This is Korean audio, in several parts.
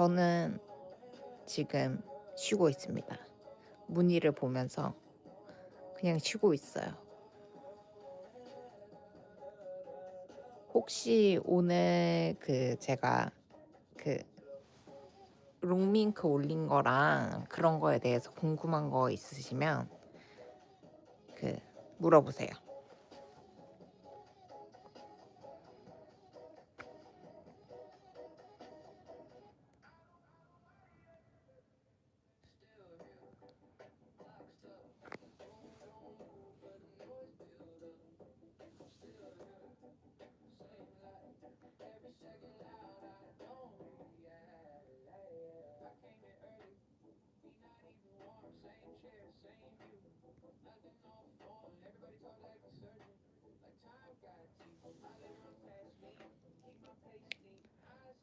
저는 지금 쉬고 있습니다. 무늬를 보면서 그냥 쉬고 있어요. 혹시 오늘 그 제가 그 롱밍크 올린 거랑 그런 거에 대해서 궁금한 거 있으시면 그 물어보세요.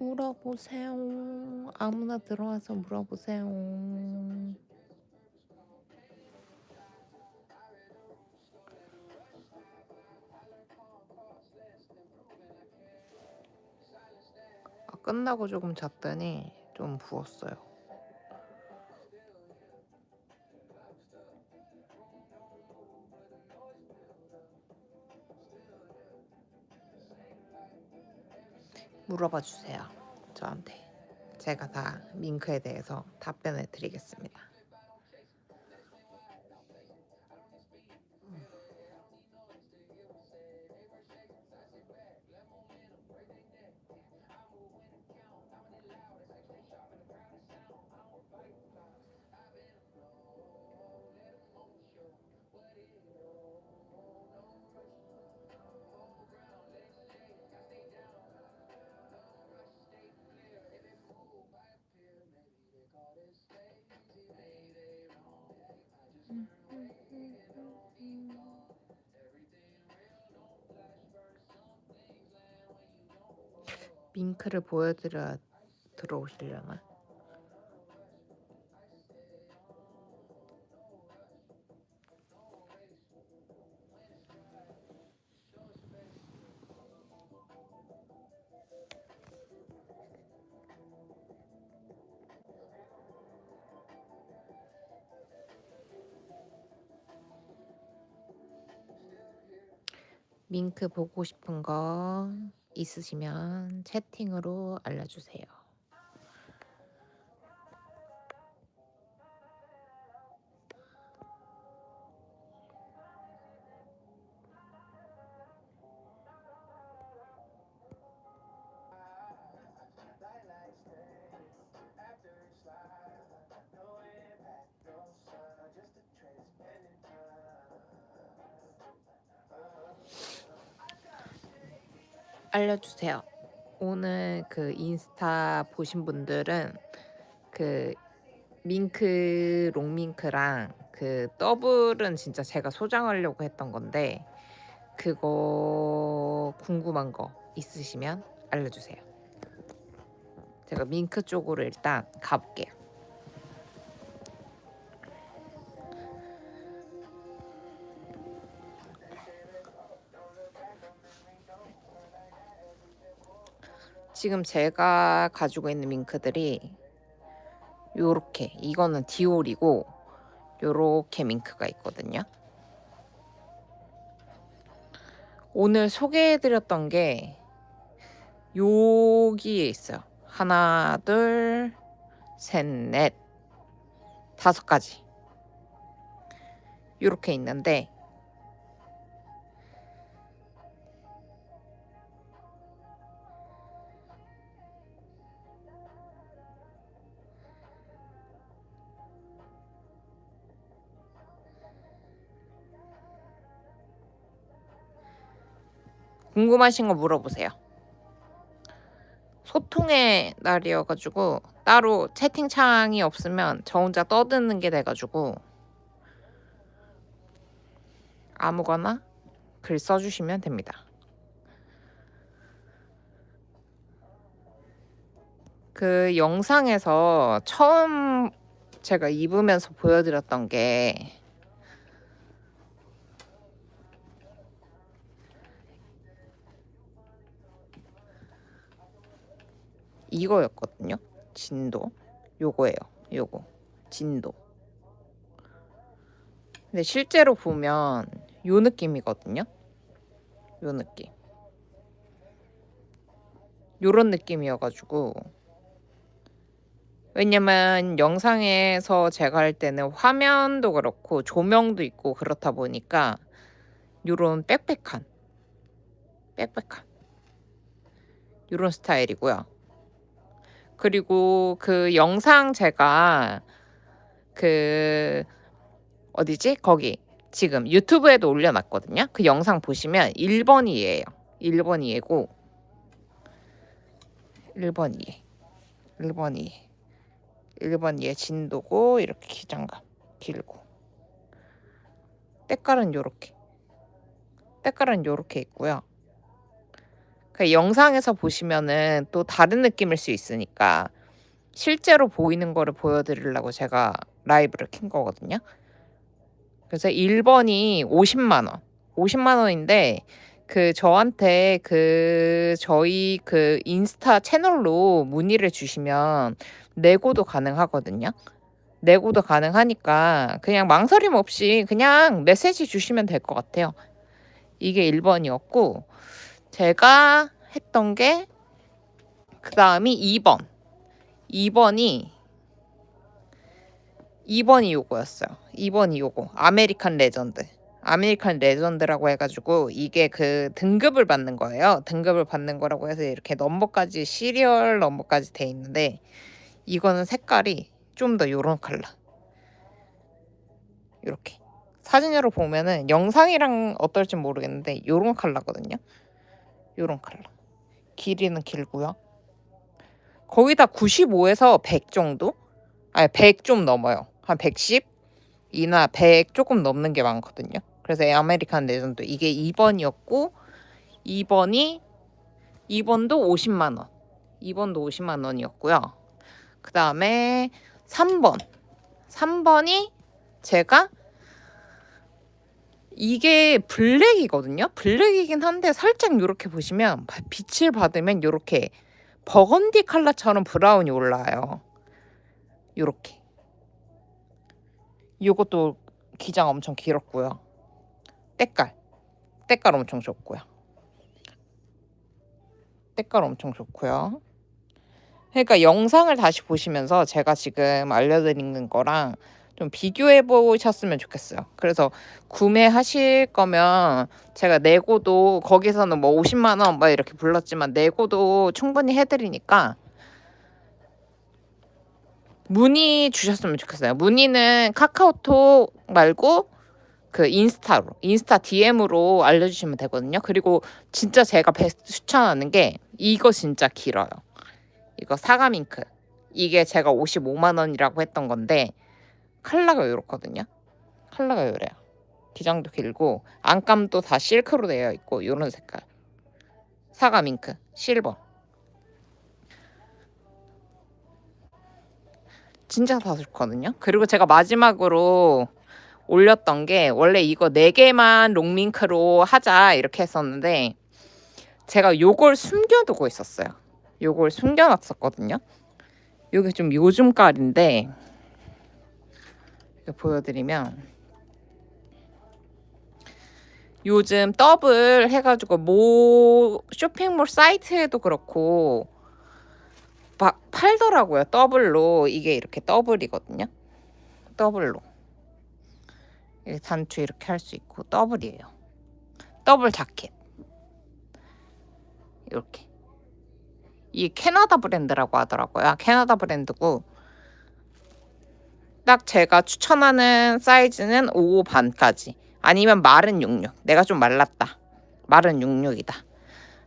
물어보세요. 아무나 들어와서 물어보세요. 아, 끝나고 조금 잤더니 좀 부었어요. 물어봐 주세요. 저한테. 제가 다 밍크에 대해서 답변을 드리겠습니다. 밍크를 보여드려 들어오시려나? 밍크 보고 싶은 거 있으시면 채팅으로 알려주세요. 알려주세요. 오늘 그 인스타 보신 분들은 그 밍크 롱밍크랑 그 더블은 진짜 제가 소장하려고 했던 건데 그거 궁금한 거 있으시면 알려주세요. 제가 밍크 쪽으로 일단 가볼게요. 지금 제가 가지고 있는 밍크들이 요렇게 이거는 디올이고 요렇게 밍크가 있거든요. 오늘 소개해드렸던 게 여기에 있어요. 하나, 둘, 셋, 넷, 다섯 가지. 이렇게 있는데 궁금하신 거 물어보세요. 소통의 날이어가지고 따로 채팅창이 없으면 저 혼자 떠드는 게 돼가지고 아무거나 글 써주시면 됩니다. 그 영상에서 처음 제가 입으면서 보여드렸던 게 이거였거든요. 진도 요거예요. 요거 진도. 근데 실제로 보면 요 느낌이거든요. 요 느낌. 요런 느낌이어가지고 왜냐면 영상에서 제가 할 때는 화면도 그렇고 조명도 있고 그렇다 보니까 요런 빽빽한 빽빽한 요런 스타일이고요. 그리고 그 영상 제가 그 어디지? 거기 지금 유튜브에도 올려놨거든요. 그 영상 보시면 1번이 얘예요. 1번이 얘고 1번이 얘. 1번이 얘. 1번 얘 진도고 이렇게 기장감 길고 때깔은 요렇게 때깔은 요렇게 있고요. 그 영상에서 보시면은 또 다른 느낌일 수 있으니까 실제로 보이는 거를 보여드리려고 제가 라이브를 킨 거거든요. 그래서 1번이 50만 원. 50만 원인데 그 저한테 그 저희 그 인스타 채널로 문의를 주시면 내고도 가능하거든요. 내고도 가능하니까 그냥 망설임 없이 그냥 메시지 주시면 될 것 같아요. 이게 1번이었고 제가 했던 게 그 다음이 2번. 2번이 2번이 요거였어요. 2번이 요거. 아메리칸 레전드. 아메리칸 레전드라고 해가지고 이게 그 등급을 받는 거예요. 등급을 받는 거라고 해서 이렇게 넘버까지 시리얼 넘버까지 돼 있는데 이거는 색깔이 좀 더 요런 컬러. 이렇게 사진으로 보면은 영상이랑 어떨지 모르겠는데 요런 컬러거든요. 요런 컬러. 길이는 길고요. 거의 다 95에서 100 정도? 아니 100 좀 넘어요. 한 110? 이나 100 조금 넘는 게 많거든요. 그래서 아메리칸 레전드 이게 2번이었고 2번이 2번도 50만 원. 2번도 50만 원이었고요. 그 다음에 3번. 3번이 제가 이게 블랙이거든요. 블랙이긴 한데 살짝 이렇게 보시면 빛을 받으면 이렇게 버건디 컬러처럼 브라운이 올라요. 요렇게. 요것도 기장 엄청 길었고요. 때깔. 때깔 엄청 좋고요. 때깔 엄청 좋고요. 그러니까 영상을 다시 보시면서 제가 지금 알려드리는 거랑 좀 비교해 보셨으면 좋겠어요. 그래서 구매하실 거면 제가 내고도 거기서는 뭐 50만 원 막 이렇게 불렀지만 내고도 충분히 해드리니까 문의 주셨으면 좋겠어요. 문의는 카카오톡 말고 그 인스타로 인스타 DM으로 알려주시면 되거든요. 그리고 진짜 제가 베스트 추천하는 게 이거 진짜 길어요. 이거 사과밍크 이게 제가 55만 원이라고 했던 건데 컬러가 이렇거든요. 컬러가 이래요. 기장도 길고 안감도 다 실크로 되어 있고 이런 색깔. 사과 밍크 실버. 진짜 다 좋거든요. 그리고 제가 마지막으로 올렸던 게 원래 이거 4개만 롱밍크로 하자 이렇게 했었는데 제가 요걸 숨겨두고 있었어요. 요걸 숨겨놨었거든요. 요게 좀 요즘 깔인데 보여드리면 요즘 더블 해가지고 모 쇼핑몰 사이트에도 그렇고 막 팔더라고요. 더블로. 이게 이렇게 더블이거든요. 더블로. 단추 이렇게 할 수 있고 더블이에요. 더블 자켓. 이렇게. 이 캐나다 브랜드라고 하더라고요. 캐나다 브랜드고 딱 제가 추천하는 사이즈는 5 반까지 아니면 마른 66 내가 좀 말랐다. 마른 66이다.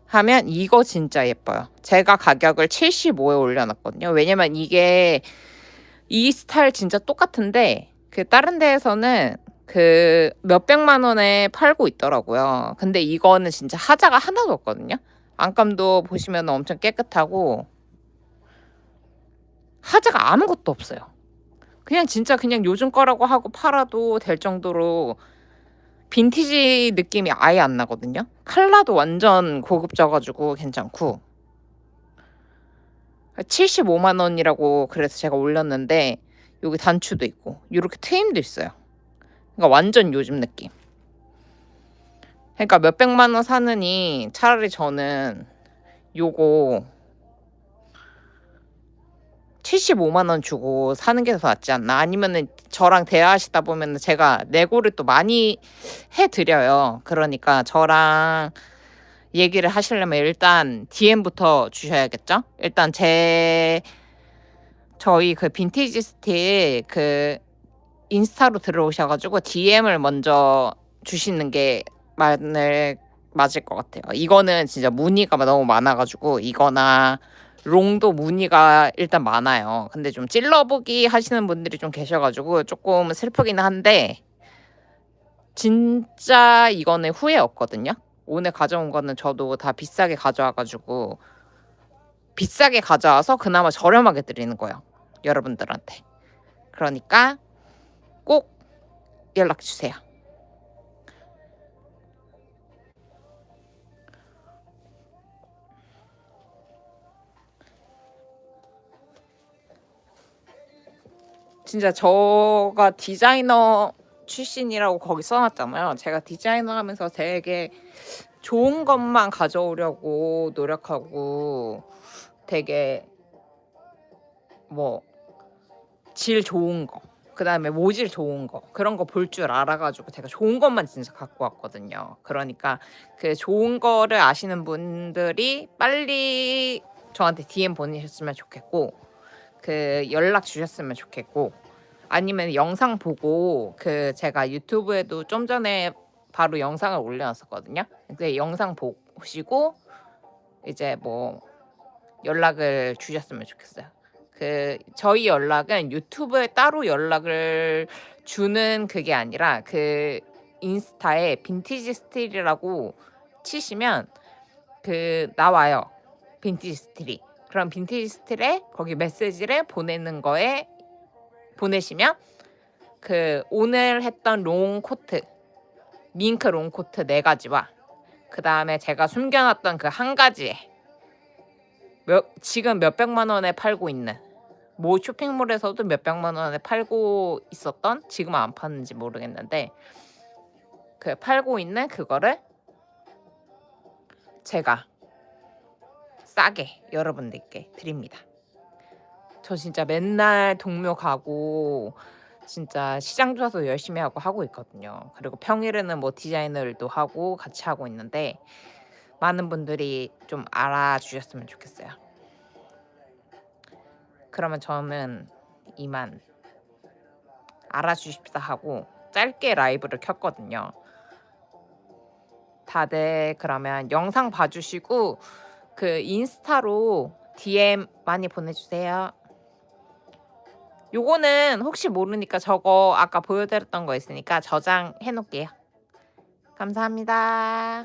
하면 이거 진짜 예뻐요. 제가 가격을 75에 올려놨거든요. 왜냐면 이게 이 스타일 진짜 똑같은데 그 다른 데에서는 그 몇백만 원에 팔고 있더라고요. 근데 이거는 진짜 하자가 하나도 없거든요. 안감도 보시면 엄청 깨끗하고 하자가 아무것도 없어요 그냥 진짜 그냥 요즘 거라고 하고 팔아도 될 정도로 빈티지 느낌이 아예 안 나거든요. 컬러도 완전 고급져가지고 괜찮고 75만 원이라고 그래서 제가 올렸는데 여기 단추도 있고 이렇게 트임도 있어요. 그러니까 완전 요즘 느낌. 그러니까 몇 백만 원 사느니 차라리 저는 요거 75만 원 주고 사는 게 더 낫지 않나? 아니면은 저랑 대화하시다 보면은 제가 내고를 또 많이 해 드려요. 그러니까 저랑 얘기를 하시려면 일단 DM부터 주셔야겠죠? 일단 제 저희 그 빈티지 스틸 그 인스타로 들어오셔가지고 DM을 먼저 주시는 게 맞을 맞을 것 같아요. 이거는 진짜 문의가 너무 많아가지고 이거나 롱도 문의가 일단 많아요. 근데 좀 찔러보기 하시는 분들이 좀 계셔가지고 조금 슬프긴 한데 진짜 이거는 후회 없거든요. 오늘 가져온 거는 저도 다 비싸게 가져와가지고 비싸게 가져와서 그나마 저렴하게 드리는 거예요. 여러분들한테. 그러니까 꼭 연락 주세요. 진짜 저가 디자이너 출신이라고 거기 써놨잖아요. 제가 디자이너 하면서 되게 좋은 것만 가져오려고 노력하고 되게 뭐 질 좋은 거, 그 다음에 모질 좋은 거 그런 거 볼 줄 알아가지고 제가 좋은 것만 진짜 갖고 왔거든요. 그러니까 그 좋은 거를 아시는 분들이 빨리 저한테 DM 보내셨으면 좋겠고 그 연락 주셨으면 좋겠고 아니면 영상 보고 그 제가 유튜브에도 좀 전에 바로 영상을 올려놨었거든요. 그 영상 보시고 이제 뭐 연락을 주셨으면 좋겠어요. 그 저희 연락은 유튜브에 따로 연락을 주는 그게 아니라 그 인스타에 빈티지 스틸이라고 치시면 그 나와요. 빈티지 스틸이. 그럼 빈티지 스틸에 거기 메시지를 보내는 거에 보내시면 그 오늘 했던 롱 코트 밍크 롱 코트 네 가지와 그 다음에 제가 숨겨놨던 그 한 가지에 몇, 지금 몇 백만 원에 팔고 있는 뭐 쇼핑몰에서도 몇 백만 원에 팔고 있었던 지금 안 파는지 모르겠는데 그 팔고 있는 그거를 제가 싸게 여러분들께 드립니다. 저 진짜 맨날 동묘 가고 진짜 시장 조사도 열심히 하고 하고 있거든요. 그리고 평일에는 뭐 디자이너들도 하고 같이 하고 있는데 많은 분들이 좀 알아주셨으면 좋겠어요. 그러면 저는 이만 알아주십사 하고 짧게 라이브를 켰거든요. 다들 그러면 영상 봐주시고 그 인스타로 DM 많이 보내주세요. 요거는 혹시 모르니까 저거 아까 보여드렸던 거 있으니까 저장해 놓을게요. 감사합니다.